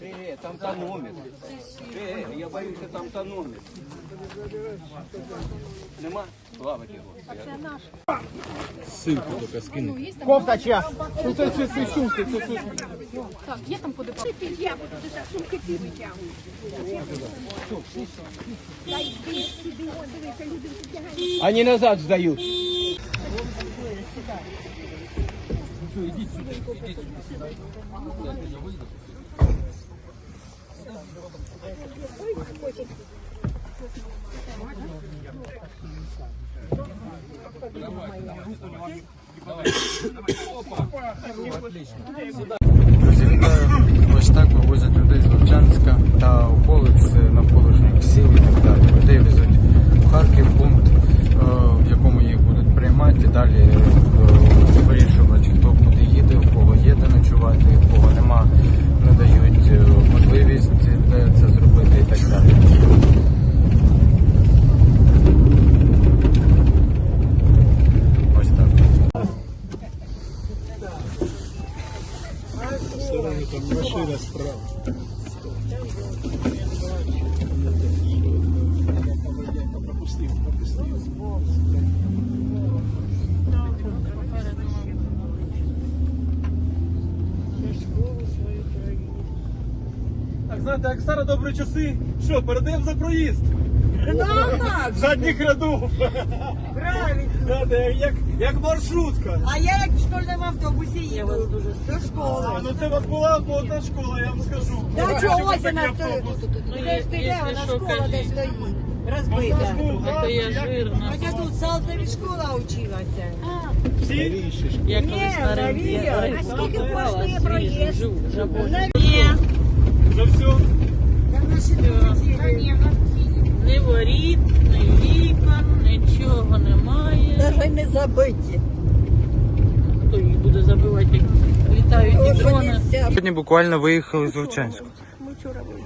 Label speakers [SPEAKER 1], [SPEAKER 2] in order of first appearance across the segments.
[SPEAKER 1] Э, там тономет. Э, я боюсь, що там тономет. Нема? Слава Богу.
[SPEAKER 2] Кофта чия? Тут це ці сумки, тут тут.
[SPEAKER 3] Так, є там куди Я буду лише сумки ті витягую.
[SPEAKER 2] Они назад сдают.
[SPEAKER 4] Друзі, вітаю. Ось так вивозять людей з Вовчанська та околиць навколишніх сіл і так далі. Людей везуть в Харків, пункт, е, в якому їх будуть приймати. Далі е, вирішувати, хто їде, у кого є де ночувати, у кого нема, надають е, можливість де це зробити і так далі. Ось так.
[SPEAKER 5] Так знаєте, як старі добрі часи, що, передаємо за проїзд? Задніх рядов.
[SPEAKER 6] Правильно.
[SPEAKER 5] Знаєте, як, як маршрутка.
[SPEAKER 6] А я як в школьному автобусі їду до школи.
[SPEAKER 5] Ну це от була б одна школа, я вам скажу.
[SPEAKER 6] Да
[SPEAKER 5] Бачу,
[SPEAKER 6] чого
[SPEAKER 5] ось
[SPEAKER 6] ось вона стоїть? Де ж ти де, вона школа де стоїть. Розбита.
[SPEAKER 5] Ну, так, як-
[SPEAKER 6] Хоча тут в Салтові школа училася.
[SPEAKER 5] Всі?
[SPEAKER 6] Ні, Марія. А скільки коштує проїзд?
[SPEAKER 5] За все?
[SPEAKER 7] Ні воріт, ні вікон, нічого немає.
[SPEAKER 6] Навіть не забиті.
[SPEAKER 7] Хто їх буде забивати, як літають дрони?
[SPEAKER 4] Сьогодні буквально виїхали з Вовчанську.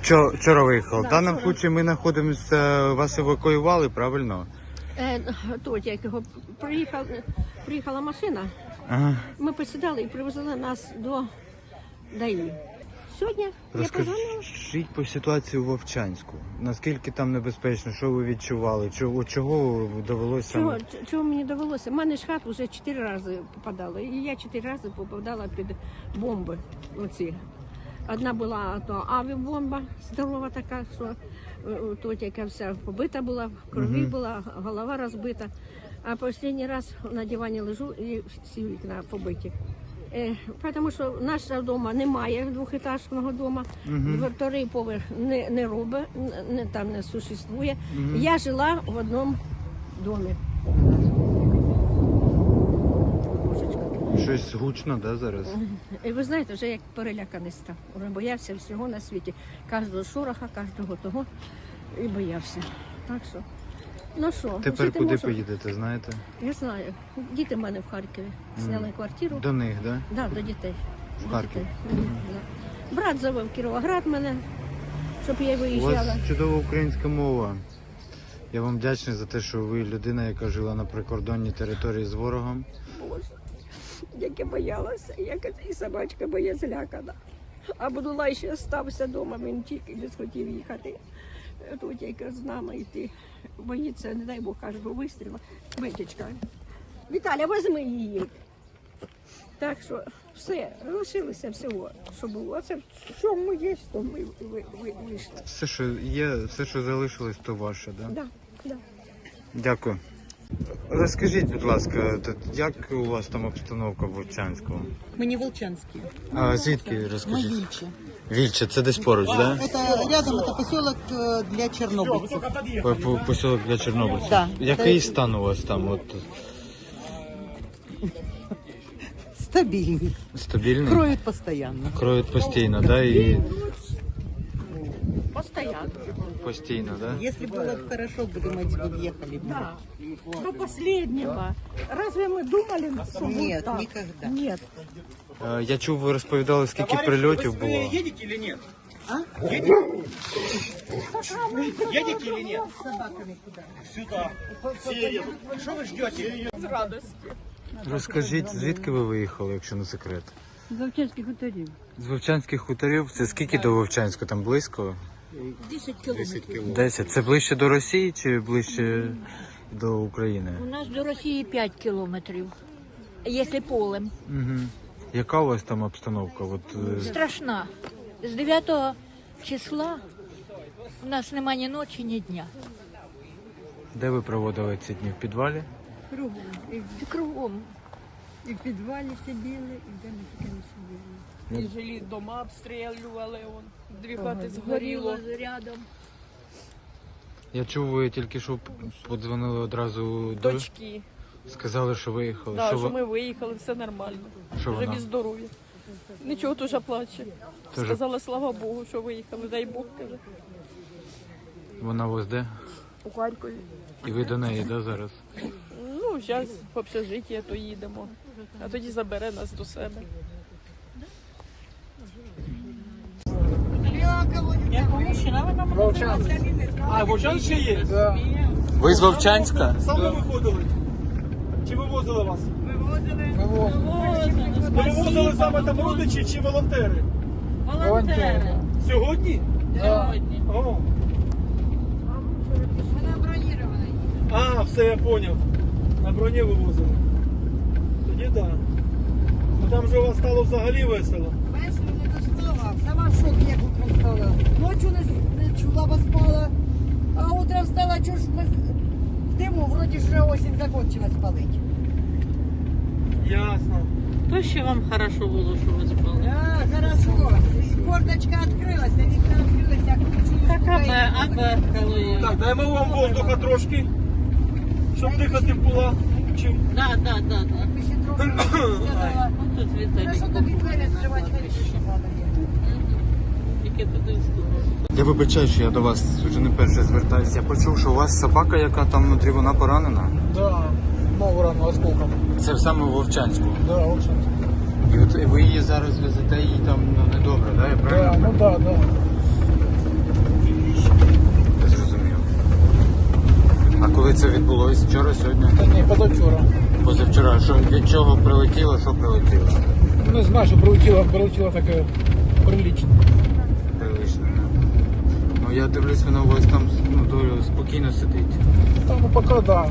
[SPEAKER 4] Вчора, вчора виїхали. В даному випадку ми знаходимося, вас евакуювали, правильно?
[SPEAKER 3] Е, тут як його приїхав, приїхала машина.
[SPEAKER 4] Ага.
[SPEAKER 3] Ми посідали і привезли нас до Даї. Сьогодні я позвонила.
[SPEAKER 4] Розкажіть по ситуації у Вовчанську. Наскільки там небезпечно, що ви відчували? Чого, чого довелося?
[SPEAKER 3] Чого, чого мені довелося? У мене ж хат вже чотири рази попадала. І я чотири рази попадала під бомби. Оці. Одна була то авіабомба здорова така, що е, тут яка вся побита була, в крові була, голова розбита. А останній раз на дивані лежу і всі вікна побиті. Е, тому що нашого вдома немає двохетажного дому, вторий поверх не, не робить, не, там не существує. Я жила в одному домі.
[SPEAKER 4] Щось гучно, да, зараз?
[SPEAKER 3] І ви знаєте, вже як переляканий став. Вже боявся всього на світі. Кожного шороха, кожного того. І боявся. Так що. Ну що,
[SPEAKER 4] Тепер
[SPEAKER 3] жити
[SPEAKER 4] куди
[SPEAKER 3] можу.
[SPEAKER 4] поїдете, знаєте?
[SPEAKER 3] Я знаю. Діти в мене в Харкові. Зняли квартиру.
[SPEAKER 4] До них, да?
[SPEAKER 3] Да, до дітей.
[SPEAKER 4] В
[SPEAKER 3] До
[SPEAKER 4] Харків?
[SPEAKER 3] дітей. Мгм, да. Брат завив Кіровоград мене, щоб я
[SPEAKER 4] У
[SPEAKER 3] виїжджала.
[SPEAKER 4] вас чудова українська мова. Я вам вдячний за те, що ви людина, яка жила на прикордонній території з ворогом.
[SPEAKER 3] Боже, як я боялася, як і собачка моя злякана. А Будулай ще стався вдома, він тільки не схотів їхати. Тут яка з нами йти. Боїться, не дай Бог, каже, бо вистріла. Витічка. Віталя, возьми її. Так що все, лишилося всього, що було. Це що ми є, то ми ви, ви, вийшли.
[SPEAKER 4] Все, що є, все, що залишилось, то ваше, да?
[SPEAKER 3] Да, да.
[SPEAKER 4] Дякую. Розкажіть, будь ласка, як у вас там обстановка в Вовчанську?
[SPEAKER 8] Мы не
[SPEAKER 4] А звідки розкажіть?
[SPEAKER 8] Вильче.
[SPEAKER 4] Вільче, це десь поруч, да?
[SPEAKER 8] Это рядом, это поселок э, для чернобыльцев.
[SPEAKER 4] По- по- Поселок для чорнобильців.
[SPEAKER 8] Да.
[SPEAKER 4] Який стан у вас там? От
[SPEAKER 8] Стабильный.
[SPEAKER 4] стабільний?
[SPEAKER 8] Кроют постоянно.
[SPEAKER 4] Кроють постійно, да? І
[SPEAKER 3] Постоянно.
[SPEAKER 4] постійно, да?
[SPEAKER 8] Если было бы хорошо, бы думать, вы въехали бы.
[SPEAKER 3] Да. До последнего. Разве мы думали, что будет
[SPEAKER 8] Нет,
[SPEAKER 3] так?
[SPEAKER 8] никогда.
[SPEAKER 3] Нет.
[SPEAKER 4] Е, Я чув, ви розповідали, скільки прильотів було.
[SPEAKER 5] Едете или нет? Едете или нет? Сюда. Все едут. Что вы ждете?
[SPEAKER 4] Розкажіть, звідки ви виїхали, якщо не секрет?
[SPEAKER 3] Завчанських хуторів.
[SPEAKER 4] З Вовчанських хуторів це скільки до Вовчанська? Там близько?
[SPEAKER 7] 10 кілометрів.
[SPEAKER 4] 10. Це ближче до Росії чи ближче до України?
[SPEAKER 7] У нас до Росії 5 кілометрів. Якщо полем.
[SPEAKER 4] Угу. Яка у вас там обстановка? От, е,
[SPEAKER 7] Страшна. З 9 числа у нас нема ні ночі, ні дня.
[SPEAKER 4] де ви проводили ці дні? В підвалі?
[SPEAKER 3] Кругом. І,
[SPEAKER 7] кругом.
[SPEAKER 3] і в підвалі сиділи, і де ми тільки не сиділи.
[SPEAKER 6] І жилі дома обстрілювали, он, дві хати згоріло.
[SPEAKER 7] Горіло рядом.
[SPEAKER 4] Я чув, ви тільки що подзвонили одразу до
[SPEAKER 6] Дочки.
[SPEAKER 4] сказали, що виїхали.
[SPEAKER 6] Да,
[SPEAKER 4] що,
[SPEAKER 6] що
[SPEAKER 4] ви-
[SPEAKER 6] ми виїхали, все нормально.
[SPEAKER 4] Що
[SPEAKER 6] Вже
[SPEAKER 4] вона?
[SPEAKER 6] без здоров'я. Нічого дуже плаче.
[SPEAKER 4] Тоже-
[SPEAKER 6] Сказала, слава Богу, що виїхали. Дай Бог каже.
[SPEAKER 4] Вона у вас де?
[SPEAKER 6] У Харкові.
[SPEAKER 4] І ви до неї, да, зараз?
[SPEAKER 6] Ну, зараз в общежиття то їдемо. А тоді забере нас до себе.
[SPEAKER 5] А, Вовчан ще є?
[SPEAKER 4] Ви з Вовчанська?
[SPEAKER 5] Саме виходили? Чи вивозили вас? Вивозили саме там родичі чи волонтери?
[SPEAKER 7] Волонтери.
[SPEAKER 5] Сьогодні?
[SPEAKER 7] Сьогодні.
[SPEAKER 5] О. А, все, я поняв. На броні вивозили. Тоді так. Да. Ну там же у вас стало взагалі весело.
[SPEAKER 9] Весело не до слова. Сама в шокі, як утром стала. Ночу не, не чула, бо спала. А утром стала, чуш без диму, вроді ж вже осінь закончилась палить.
[SPEAKER 5] Ясно.
[SPEAKER 7] То ще вам хорошо було, що ви спали.
[SPEAKER 9] А, хорошо. Кордочка відкрилася, вікна відкрилися, як чую,
[SPEAKER 7] Так
[SPEAKER 9] стукає.
[SPEAKER 7] абе, абе,
[SPEAKER 5] Так, даємо вам воздуха трошки, щоб дихати була. Чим?
[SPEAKER 7] Да, да, да, да.
[SPEAKER 9] Ви ще трохи сказала.
[SPEAKER 7] Ну тут Віталій.
[SPEAKER 9] що тобі двері відкривати.
[SPEAKER 7] Тільки туди вступив.
[SPEAKER 4] Я вибачаю, що я до вас вже не перше звертаюся. Я почув, що у вас собака, яка там внутрі, вона поранена.
[SPEAKER 2] Да, ногу рано осколком.
[SPEAKER 4] Це саме в Вовчанську.
[SPEAKER 2] Да, очень.
[SPEAKER 4] І от ви її зараз везете, їй там ну, недобре, да? Я
[SPEAKER 2] Да,
[SPEAKER 4] правильно
[SPEAKER 2] ну да, да.
[SPEAKER 4] Я зрозумів. А коли це відбулося? Вчора, сьогодні?
[SPEAKER 2] Та ні, позавчора.
[SPEAKER 4] Позавчора. Що від чого прилетіло, що прилетіло?
[SPEAKER 2] Ну, Не знаю, що прилетіло, прилетіло таке прилично.
[SPEAKER 4] Прилично. Ну я дивлюсь, вона у вас там ну, доволі спокійно сидить.
[SPEAKER 2] Та ну поки да.